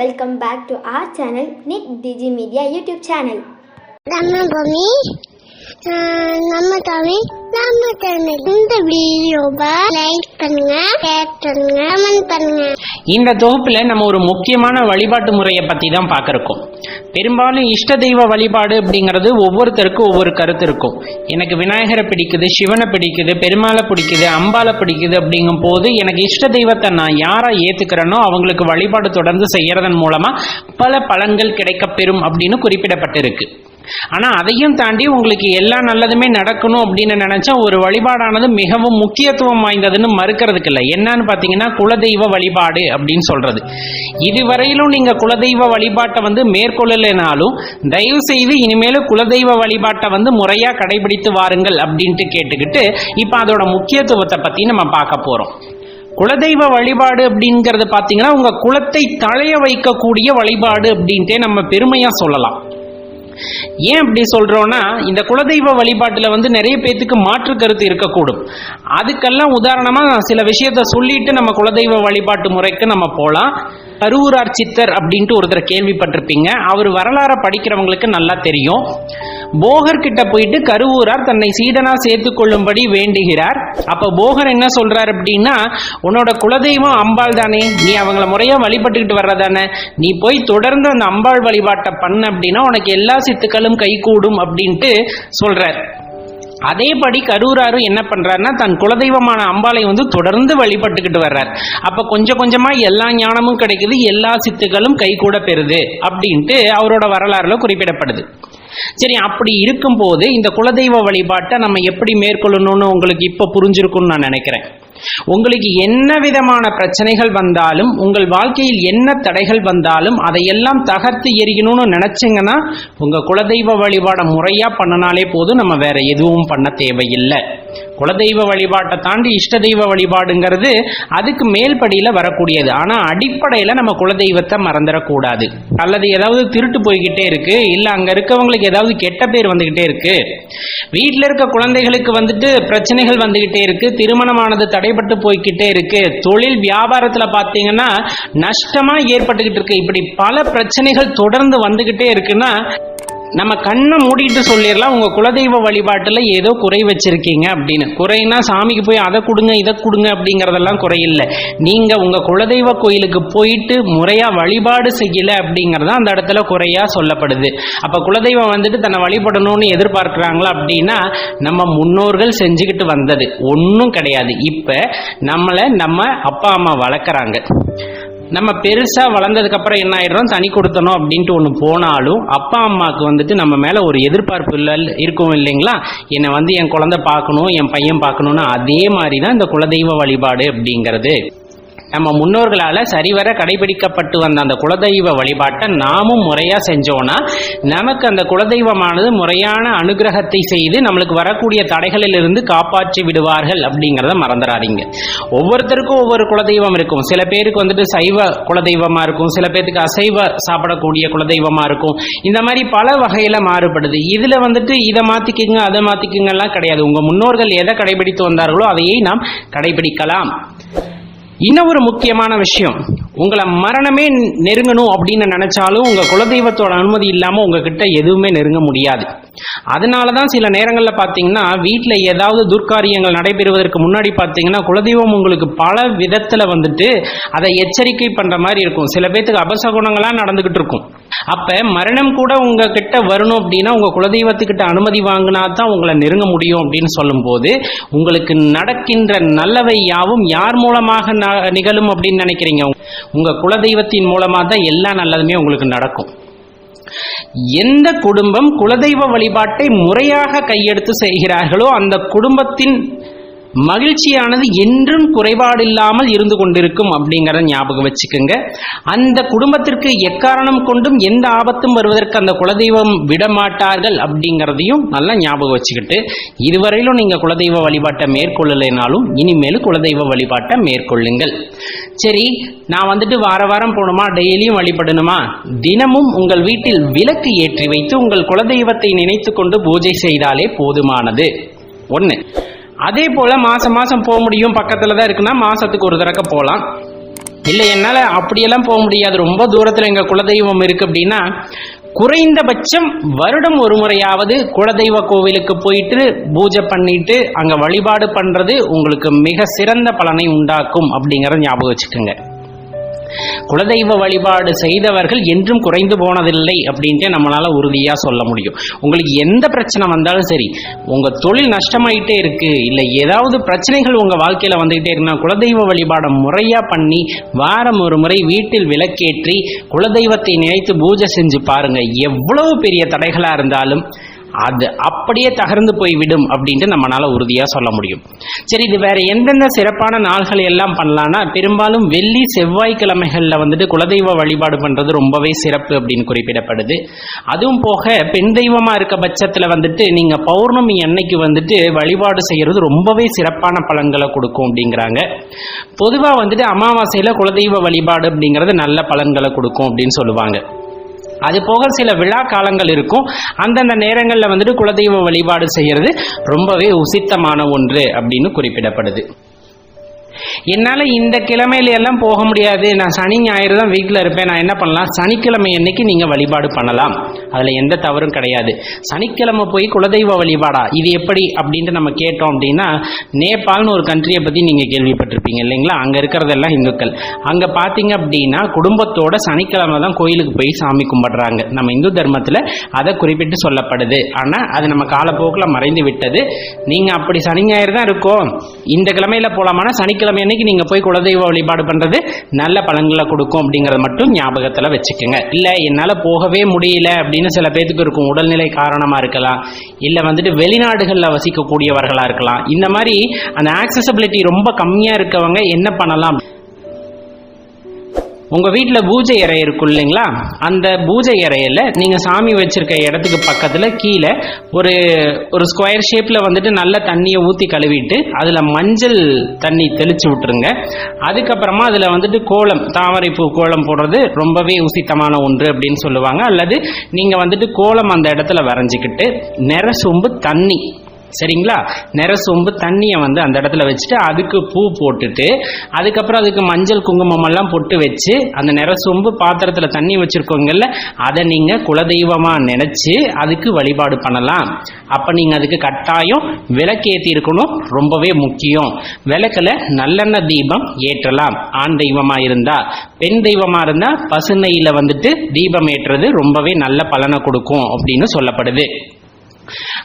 welcome back to our channel Nick Digi Media YouTube channel. நம்ம பூமி ஆஹ் நம்ம தமிழ் நம்ம சேனல். இந்த வீடியோவை லைக் பண்ணுங்க ஷேர் பண்ணுங்க கமெண்ட் பண்ணுங்க. இந்த தொகுப்புல நம்ம ஒரு முக்கியமான வழிபாட்டு முறையை பத்தி தான் பார்க்கறோம். பெரும்பாலும் இஷ்ட தெய்வ வழிபாடு அப்படிங்கிறது ஒவ்வொருத்தருக்கும் ஒவ்வொரு கருத்து இருக்கும். எனக்கு விநாயகரை பிடிக்குது சிவனை பிடிக்குது பெருமாளை பிடிக்குது அம்பாலை பிடிக்குது அப்படிங்கும் போது எனக்கு இஷ்ட தெய்வத்தை நான் யாரை ஏத்துக்கிறேனோ அவங்களுக்கு வழிபாடு தொடர்ந்து செய்யறதன் மூலமா பல பலன்கள் கிடைக்கப்பெறும் அப்படின்னு குறிப்பிடப்பட்டிருக்கு. ஆனால் அதையும் தாண்டி உங்களுக்கு எல்லா நல்லதுமே நடக்கணும் அப்படின்னு நினச்சா ஒரு வழிபாடானது மிகவும் முக்கியத்துவம் வாய்ந்ததுன்னு மறுக்கிறதுக்கு இல்லை. என்னன்னு பார்த்தீங்கன்னா குலதெய்வ வழிபாடு அப்படின்னு சொல்றது. இதுவரையிலும் நீங்கள் குலதெய்வ வழிபாட்டை வந்து மேற்கொள்ளலைனாலும் தயவு செய்து இனிமேலும் குலதெய்வ வழிபாட்டை வந்து முறையாக கடைபிடித்து வாருங்கள் அப்படின்ட்டு கேட்டுக்கிட்டு இப்போ அதோட முக்கியத்துவத்தை பற்றி நம்ம பார்க்க போகிறோம் குலதெய்வ வழிபாடு அப்படிங்கிறது பார்த்தீங்கன்னா உங்கள் குலத்தை தழைய வைக்கக்கூடிய வழிபாடு அப்படின்ட்டே நம்ம பெருமையாக சொல்லலாம். ஏன் அப்படி சொல்றோம்னா இந்த குலதெய்வ வழிபாட்டில் வந்து நிறைய பேத்துக்கு மாற்று கருத்து இருக்கக்கூடும். அதுக்கெல்லாம் உதாரணமா சில விஷயத்த சொல்லிட்டு நம்ம குலதெய்வ வழிபாட்டு முறைக்கு நம்ம போகலாம் கருவூரார் சித்தர் அப்படின்ட்டு ஒருத்தர் கேள்விப்பட்டிருப்பீங்க. அவர் வரலாறை படிக்கிறவங்களுக்கு நல்லா தெரியும். போகர் கிட்ட போயிட்டு கருவூரார் தன்னை சீடனா சேர்த்து கொள்ளும்படி வேண்டுகிறார். அப்ப போகர் என்ன சொல்றார் அப்படின்னா உன்னோட குலதெய்வம் அம்பாள் தானே. நீ அவங்கள முறையா வழிபட்டுக்கிட்டு வர்றதானே. நீ போய் தொடர்ந்து அந்த அம்பாள் வழிபாட்டை பண்ண அப்படின்னா உனக்கு எல்லா சித்துக்களும் கைகூடும் அப்படின்ட்டு சொல்றார். அதேபடி கரூராரு என்ன பண்றாருன்னா தன் குலதெய்வமான அம்பாளை வந்து தொடர்ந்து வழிபட்டுக்கிட்டு வர்றார். அப்ப கொஞ்சம் கொஞ்சமா எல்லா ஞானமும் கிடைக்குது எல்லா சித்துக்களும் கைகூட பெறுது அப்படின்ட்டு அவரோட வரலாறுல குறிப்பிடப்படுது. சரி அப்படி இருக்கும்போது இந்த குலதெய்வ வழிபாட்டை நம்ம எப்படி மேற்கொள்ளணும்னு உங்களுக்கு இப்ப புரிஞ்சிருக்கும்னு நான் நினைக்கிறேன். உங்களுக்கு என்ன விதமான பிரச்சனைகள் வந்தாலும் உங்கள் வாழ்க்கையில் என்ன தடைகள் வந்தாலும் அதையெல்லாம் தகர்த்து எறியணும்னு நினைச்சிங்கன்னா உங்க குலதெய்வ வழிபாட முறையா பண்ணனாலே போதும் நம்ம வேற எதுவும் பண்ண தேவையில்லை. குலதெய்வ வழிபாட்டை தாண்டி இஷ்ட தெய்வ வழிபாடுங்கிறது அதுக்கு மேல்படியில் வரக்கூடியது. ஆனால் அடிப்படையில் நம்ம குலதெய்வத்தை மறந்துடக்கூடாது. அல்லது ஏதாவது திருட்டு போய்கிட்டே இருக்கு இல்லை அங்கே இருக்கவங்களுக்கு ஏதாவது கெட்ட பேர் வந்துகிட்டே இருக்கு. வீட்டில் இருக்க குழந்தைகளுக்கு வந்துட்டு பிரச்சனைகள் வந்துகிட்டே இருக்கு திருமணமானது தடைபட்டு போய்கிட்டே இருக்கு. தொழில் வியாபாரத்துல பாத்தீங்கன்னா நஷ்டமா ஏற்பட்டுக்கிட்டு இருக்கு. இப்படி பல பிரச்சனைகள் தொடர்ந்து வந்துகிட்டே இருக்குன்னா நம்ம கண்ணை மூடிட்டு சொல்லிடலாம் உங்க குலதெய்வ வழிபாட்டுல ஏதோ குறை வச்சிருக்கீங்க அப்படின்னு. குறைனா சாமிக்கு போய் அதை கொடுங்க இதை கொடுங்க அப்படிங்கறதெல்லாம் குறையில்லை. நீங்கள் நீங்க உங்க குலதெய்வ கோயிலுக்கு போயிட்டு முறையா வழிபாடு செய்யல அப்படிங்கறது அந்த இடத்துல குறையா சொல்லப்படுது. அப்ப குலதெய்வம் வந்துட்டு தன்னை வழிபடணும்னு எதிர்பார்க்கிறாங்களா அப்படின்னா நம்ம முன்னோர்கள் செஞ்சுக்கிட்டு வந்தது. ஒன்றும் கிடையாது. இப்ப நம்மளை நம்ம அப்பா அம்மா வளர்க்குறாங்க. நம்ம பெருசா வளர்ந்ததுக்கு அப்புறம் என்ன ஆயிடுறோம்? தனி கொடுத்தணும் அப்படின்ட்டு ஒன்று போனாலும் அப்பா அம்மாவுக்கு வந்துட்டு நம்ம மேல ஒரு எதிர்பார்ப்பு இல்லை இருக்கும் இல்லைங்களா? என்னை வந்து என் குழந்தை பார்க்கணும் என் பையன் பார்க்கணும்னு அதே மாதிரி தான் இந்த குலதெய்வ வழிபாடு அப்படிங்கிறது. நம்ம முன்னோர்களால சரிவர கடைபிடிக்கப்பட்டு வந்த அந்த குலதெய்வ வழிபாட்டை நாமும் முறையா செஞ்சோம்னா நமக்கு அந்த குலதெய்வமானது முறையான அனுகிரகத்தை செய்து நம்மளுக்கு வரக்கூடிய தடைகளில் இருந்து காப்பாற்றி விடுவார்கள் அப்படிங்கிறத மறந்துடாதீங்க. ஒவ்வொருத்தருக்கும் ஒவ்வொரு குலதெய்வம் இருக்கும். சில பேருக்கு வந்துட்டு சைவ குலதெய்வமா இருக்கும். சில பேருக்கு அசைவ சாப்பிடக்கூடிய குலதெய்வமா இருக்கும். இந்த மாதிரி பல வகையில மாறுபடுது. இதுல வந்துட்டு இதை மாத்திக்குங்க அதை மாத்திக்கிங்கெல்லாம் கிடையாது. உங்க முன்னோர்கள் எதை கடைபிடித்து வந்தார்களோ அதையே நாம் கடைபிடிக்கலாம். இன்னும் ஒரு முக்கியமான விஷயம். உங்களை மரணமே நெருங்கணும் அப்படின்னு நினைச்சாலும் உங்க குலதெய்வத்தோட அனுமதி இல்லாம உங்ககிட்ட எதுவுமே நெருங்க முடியாது. அதனாலதான் சில நேரங்களில் பார்த்தீங்கன்னா வீட்டில் ஏதாவது துர்க்காரியங்கள் நடைபெறுவதற்கு முன்னாடி பார்த்தீங்கன்னா குலதெய்வம் உங்களுக்கு பல விதத்தில் வந்துட்டு அதை எச்சரிக்கை பண்ணுற மாதிரி இருக்கும். சில பேத்துக்கு அபசகுணங்களாக நடந்துகிட்டு இருக்கும். அப்ப மரணம் கூட உங்க கிட்ட வரணும் அப்படின்னா உங்க குலதெய்வத்துக்கிட்ட அனுமதி வாங்கினா தான் உங்களை நெருங்க முடியும் அப்படின்னு சொல்லும்போது உங்களுக்கு நடக்கின்ற நல்லவை யாவும் யார் மூலமாக ந- நிகழும் அப்படின்னு நினைக்கிறீங்க? உங்க குலதெய்வத்தின் மூலமா தான் எல்லா நல்லதுமே உங்களுக்கு நடக்கும். எந்த குடும்பம் குலதெய்வ வழிபாட்டை முறையாக கையெடுத்து செய்கிறார்களோ அந்த குடும்பத்தின் மகிழ்ச்சியானது என்றும் குறைபாடில்லாமல் இருந்து கொண்டிருக்கும் அப்படிங்கிறத ஞாபகம் வச்சுக்கோங்க. அந்த குடும்பத்திற்கு எக்காரணம் கொண்டும் எந்த ஆபத்தும் வருவதற்கு அந்த குலதெய்வம் விடமாட்டார்கள் அப்படிங்கிறதையும் நல்லா ஞாபகம் வச்சுக்கிட்டு இதுவரையிலும் நீங்கள் குலதெய்வ வழிபாட்டை மேற்கொள்ளலைனாலும் இனிமேலும் குலதெய்வ வழிபாட்டை மேற்கொள்ளுங்கள். சரி நான் வந்துட்டு வார வாரம் போகணுமா? டெய்லியும் வழிபடணுமா? தினமும் உங்கள் வீட்டில் விளக்கு ஏற்றி வைத்து உங்கள் குலதெய்வத்தை நினைத்து கொண்டு பூஜை செய்தாலே போதுமானது. ஒன்று அதே போல மாசம் மாசம் போக முடியும். பக்கத்துல தான் இருக்குன்னா மாசத்துக்கு ஒரு தடவை போகலாம் இல்லை என்னால் அப்படியெல்லாம் போக முடியாது. ரொம்ப தூரத்தில் எங்கள் குலதெய்வம் இருக்கு அப்படின்னா குறைந்தபட்சம் வருடம் ஒரு முறையாவது குலதெய்வ கோவிலுக்கு போயிட்டு பூஜை பண்ணிட்டு அங்கே வழிபாடு பண்ணுறது உங்களுக்கு மிக சிறந்த பலனை உண்டாக்கும் அப்படிங்கிறத ஞாபகம் வச்சுக்கோங்க. குலதெய்வ வழிபாடு செய்தவர்கள் என்றும் குறைந்து போனதில்லை அப்படின்ட்டு நம்மளால உறுதியா சொல்ல முடியும். உங்களுக்கு எந்த பிரச்சனை வந்தாலும் சரி உங்க தொழில் நஷ்டமாயிட்டே இருக்கு இல்ல ஏதாவது பிரச்சனைகள் உங்க வாழ்க்கையில வந்துகிட்டே இருக்குன்னா குலதெய்வ வழிபாடை முறையா பண்ணி வாரம் ஒரு முறை வீட்டில் விளக்கேற்றி குலதெய்வத்தை நினைத்து பூஜை செஞ்சு பாருங்க. எவ்வளவு பெரிய தடைகளா இருந்தாலும் அது அப்படியே தகர்ந்து போய்விடும் அப்படின்ட்டு நம்மளால உறுதியா சொல்ல முடியும். சரி இது வேற எந்தெந்த சிறப்பான நாள்கள் எல்லாம் பண்ணலாம்னா பெரும்பாலும் வெள்ளி செவ்வாய்க்கிழமைகள்ல வந்துட்டு குலதெய்வ வழிபாடு பண்றது ரொம்பவே சிறப்பு அப்படின்னு குறிப்பிடப்படுது. அதுவும் போக பெண் தெய்வமா இருக்க பட்சத்துல வந்துட்டு நீங்க பௌர்ணமி அன்னைக்கு வந்துட்டு வழிபாடு செய்யறது ரொம்பவே சிறப்பான பலன்களை கொடுக்கும் அப்படிங்கிறாங்க. பொதுவா வந்துட்டு அமாவாசையில குலதெய்வ வழிபாடு அப்படிங்கிறது நல்ல பலன்களை கொடுக்கும் அப்படின்னு சொல்லுவாங்க. அது போக சில விழா காலங்கள் இருக்கும். அந்தந்த நேரங்களில் வந்துட்டு குலதெய்வ வழிபாடு செய்கிறது ரொம்பவே உசித்தமான ஒன்று அப்படின்னு குறிப்பிடப்படுது. என்னால் இந்த கிழமையில எல்லாம் போக முடியாது. நான் சனி ஞாயிறு தான் வீட்டில் இருப்பேன். நான் என்ன பண்ணலாம்? சனிக்கிழமை அன்னைக்கு நீங்கள் வழிபாடு பண்ணலாம்? அதில் எந்த தவறும் கிடையாது. சனிக்கிழமை போய் குலதெய்வ வழிபாடா? இது எப்படி அப்படின்ட்டு நம்ம கேட்டோம் அப்படின்னா நேபாள்னு ஒரு கண்ட்ரியை பற்றி நீங்கள் கேள்விப்பட்டிருப்பீங்க இல்லைங்களா? அங்கே இருக்கிறதெல்லாம் இந்துக்கள். அங்கே பார்த்தீங்க அப்படின்னா குடும்பத்தோட சனிக்கிழமை தான் கோயிலுக்கு போய் சாமி கும்பிடுறாங்க. நம்ம இந்து தர்மத்தில் அதை குறிப்பிட்டு சொல்லப்படுது. ஆனால் அது நம்ம காலப்போக்கில் மறைந்து விட்டது நீங்கள் அப்படி சனி ஞாயிறு தான் இருக்கோம். இந்த கிழமையில போலாமானா சனிக்கிழமை அன்னைக்கு நீங்கள் போய் குலதெய்வ வழிபாடு பண்ணுறது நல்ல பலன்களை கொடுக்கும் அப்படிங்கிறத மட்டும் ஞாபகத்தில் வச்சுக்கோங்க. இல்லை என்னால் போகவே முடியல அப்படின்னு சில பேத்துக்கு இருக்கும். உடல்நிலை காரணமாக இருக்கலாம். இல்லை வந்துட்டு வெளிநாடுகளில் வசிக்கக்கூடியவர்களாக இருக்கலாம். இந்த மாதிரி அந்த ஆக்சசபிலிட்டி ரொம்ப கம்மியாக இருக்கவங்க என்ன பண்ணலாம்? உங்க வீட்டில் பூஜை அறை இருக்கும் இல்லைங்களா? அந்த பூஜை அறையில நீங்க சாமி வச்சிருக்க இடத்துக்கு பக்கத்துல கீழே ஒரு ஒரு ஸ்கொயர் ஷேப்ல வந்துட்டு நல்ல தண்ணியை ஊத்தி கழுவிட்டு அதுல மஞ்சள் தண்ணி தெளிச்சு விட்டுருங்க. அதுக்கப்புறமா அதுல வந்துட்டு கோலம் தாமரைப்பூ கோலம் போடுறது ரொம்பவே உசித்தமான ஒன்று அப்படின்னு சொல்லுவாங்க. அல்லது நீங்க வந்துட்டு கோலம் அந்த இடத்துல வரைஞ்சிக்கிட்டு நிற சொம்பு தண்ணி சரிங்களா? நிற சொம்பு தண்ணியை வந்து அந்த இடத்துல வச்சுட்டு அதுக்கு பூ போட்டுட்டு அதுக்கப்புறம் அதுக்கு மஞ்சள் குங்குமம் எல்லாம் பொட்டு வச்சு அந்த நிற சொம்பு பாத்திரத்தில் தண்ணி வச்சிருக்கோங்கல்ல அதை நீங்கள் குலதெய்வமாக நினச்சி அதுக்கு வழிபாடு பண்ணலாம். அப்போ நீங்கள் அதுக்கு கட்டாயம் விளக்கேற்றி இருக்கணும். ரொம்பவே முக்கியம். விளக்கில் நல்லெண்ணெய் தீபம் ஏற்றலாம். ஆண் தெய்வமாக இருந்தால் பெண் தெய்வமாக இருந்தால் பசுநெய்யில் வந்துட்டு தீபம் ஏற்றுறது ரொம்பவே நல்ல பலனை கொடுக்கும் அப்படின்னு சொல்லப்படுது.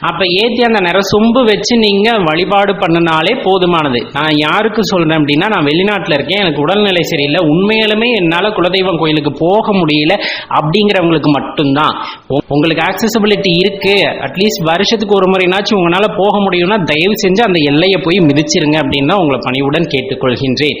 அப்ப ஏத்தி அந்த நிற சொம்பு வச்சு நீங்க வழிபாடு பண்ணனாலே போதுமானது. நான் யாருக்கு சொல்றேன் அப்படின்னா நான் வெளிநாட்டுல இருக்கேன் எனக்கு உடல்நிலை சரியில்லை உண்மையிலுமே என்னால குலதெய்வம் கோயிலுக்கு போக முடியல அப்படிங்கிறவங்களுக்கு மட்டும்தான். உங்களுக்கு ஆக்சசபிலிட்டி இருக்கு அட்லீஸ்ட் வருஷத்துக்கு ஒரு முறைனாச்சும் உங்களால போக முடியும்னா தயவு செஞ்சு அந்த எல்லையை போய் மிதிச்சிருங்க அப்படின்னு உங்களை பணிவுடன் கேட்டுக்கொள்கின்றேன்.